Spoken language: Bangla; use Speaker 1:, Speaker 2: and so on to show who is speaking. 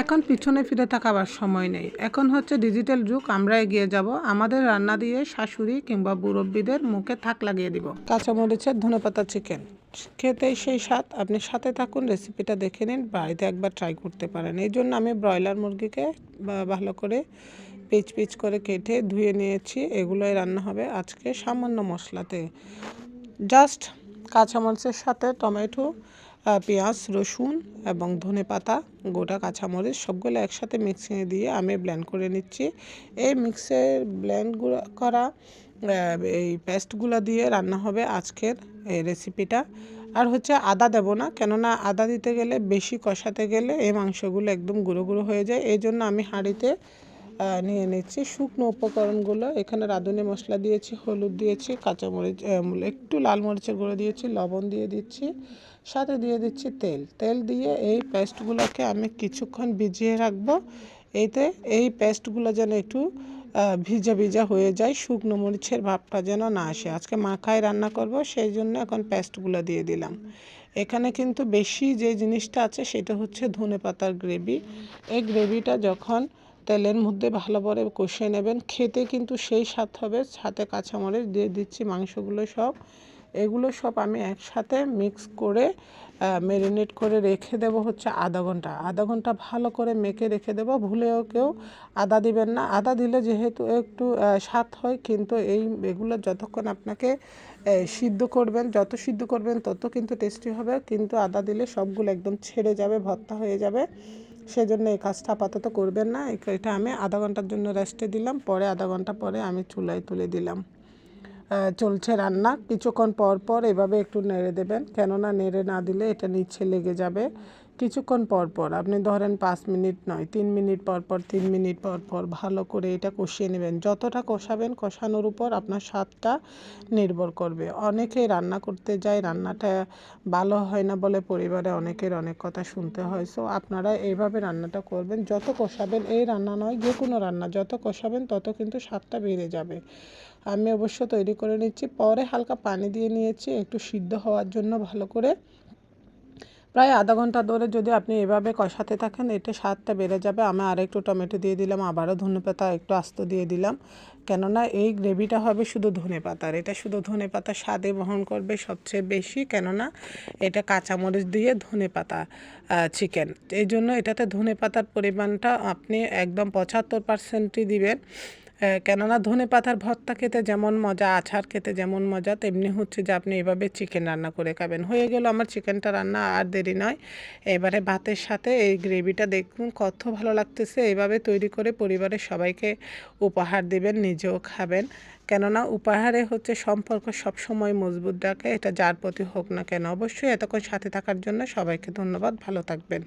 Speaker 1: এখন পিছনে ফিরে তাকাবার সময় নেই। এখন হচ্ছে ডিজিটাল যুগ, আমরা এগিয়ে যাব। আমাদের রান্না দিয়ে শাশুড়ি কিংবা মুরব্বীদের মুখে থাক লাগিয়ে দিব। কাঁচামরিচের ধনেপাতা চিকেন খেতেই সেই স্বাদ। আপনি সাথে থাকুন রেসিপিটা দেখে নিন বাড়িতে একবার ট্রাই করতে পারেন। এই জন্য আমি ব্রয়লার মুরগিকে ভালো করে পিচ পিচ করে কেটে ধুয়ে নিয়েছি। এগুলোই রান্না হবে আজকে সামান্য মশলাতে। জাস্ট কাঁচামরিচের সাথে টমেটো পেঁয়াজ, রসুন এবং ধনে পাতা, গোটা কাঁচামরিচ সবগুলো একসাথে মিক্সিংয়ে দিয়ে আমি ব্ল্যান্ড করে নিচ্ছি। এই মিক্সের ব্লেন্ড করা এই পেস্টগুলো দিয়ে রান্না হবে আজকের এই রেসিপিটা আর হচ্ছে আদা দেবো না, কেননা আদা দিতে গেলে, বেশি কষাতে গেলে এই মাংসগুলো একদম গুঁড়ো গুঁড়ো হয়ে যায়। এই জন্য আমি হাঁড়িতে নিয়ে নিচ্ছি। শুকনো উপকরণগুলো, এখানে রাঁধুনি মশলা দিয়েছি, হলুদ দিয়েছি, কাঁচামরিচ একটু লাল মরিচের গুঁড়ো দিয়েছি, লবণ দিয়ে দিচ্ছি, সাথে দিয়ে দিচ্ছি তেল। তেল দিয়ে এই পেস্টগুলোকে আমি কিছুক্ষণ ভিজিয়ে রাখব। এতে এই পেস্টগুলো যেন একটু ভিজা ভিজা হয়ে যায়, শুকনো মরিচের ভাবটা যেন না আসে। আজকে মাখায় রান্না করব, সেই জন্য এখন পেস্টগুলো দিয়ে দিলাম। এখানে কিন্তু বেশি যে জিনিসটা আছে, সেটা হচ্ছে ধনে পাতার গ্রেভি। এই গ্রেভিটা যখন তেলের মধ্যে ভালো করে কষিয়ে নেবেন। খেতে কিন্তু সেই স্বাদ হবে। সাথে কাঁচামরিচ দিয়ে দিচ্ছি, মাংসগুলো সব। এগুলো সব আমি একসাথে মিক্স করে ম্যারিনেট করে রেখে দেব হচ্ছে আধা ঘণ্টা। আধা ঘণ্টা ভালো করে মেখে রেখে দেবো। ভুলেও কেউ আদা দিবেন না। আদা দিলে যেহেতু একটু স্বাদ হয়, কিন্তু এই এগুলো যতক্ষণ আপনাকে সিদ্ধ করবেন, যত সিদ্ধ করবেন তত কিন্তু টেস্টি হবে। কিন্তু আদা দিলে সবগুলো একদম ছেড়ে যাবে, ভর্তা হয়ে যাবে। সেজন্য এই কাজটা আপাতত করবেন না। এটা আমি আধা ঘণ্টার জন্য রেস্টে দিলাম, পরে আধা ঘণ্টা পরে আমি চুলায় তুলে দিলাম। চলছে রান্না, কিছুক্ষণ পর পর এভাবে একটু নেড়ে দেবেন। কেননা নেড়ে না দিলে এটা নিচে লেগে যাবে। কিছুক্ষণ পর পর, আপনি ধরেন পাঁচ মিনিট নয়, তিন মিনিট পর পর, তিন মিনিট পর পর ভালো করে এটা কষিয়ে নেবেন। যতটা কষাবেন, কষানোর উপর আপনার স্বাদটা নির্ভর করবে। অনেকেই রান্না করতে যায়, রান্নাটা ভালো হয় না বলে পরিবারে অনেকের অনেক কথা শুনতে হয়। সো আপনারা এইভাবে রান্নাটা করবেন। যত কষাবেন, এই রান্না নয়, যে কোনো রান্না, যত কষাবেন, তত কিন্তু স্বাদটা বেড়ে যাবে। আমি অবশ্য তৈরি করে নিচ্ছি। পরে হালকা পানি দিয়ে নিয়েছি, একটু সিদ্ধ হওয়ার জন্য ভালো করে প্রায় আধা ঘণ্টা ধরে যদি আপনি এভাবে কষাতে থাকেন এটা স্বাদটা বেড়ে যাবে। আমি আরেকটু টমেটো দিয়ে দিলাম, আবারও ধনে পাতা একটু আস্ত দিয়ে দিলাম। কেননা এই গ্রেভিটা হবে শুধু ধনে পাতার এটা শুধু ধনে পাতা স্বাদে বহন করবে সবচেয়ে বেশি, কেননা এটা কাঁচামরিচ দিয়ে ধনে পাতা চিকেন এই জন্য এটাতে ধনে পাতার পরিমাণটা আপনি একদম পঁচাত্তর পার্সেন্টই দিবেন। কেননা ধনে পাতার ভর্তা খেতে যেমন মজা আছার খেতে যেমন মজা, তেমনি হচ্ছে যে আপনি এভাবে চিকেন রান্না করে খাবেন। হয়ে গেল আমার চিকেনটা রান্না আর দেরি নয়। এবারে ভাতের সাথে এই গ্রেভিটা দেখুন কত ভালো লাগতেছে। এইভাবে তৈরি করে পরিবারের সবাইকে উপহার দিবেন, নিজেও খাবেন। কেননা উপহারে হচ্ছে সম্পর্ক সবসময় মজবুত রাখে, এটা যার প্রতি হোক না কেন। অবশ্যই এতক্ষণ সাথে থাকার জন্য সবাইকে ধন্যবাদ। ভালো থাকবেন।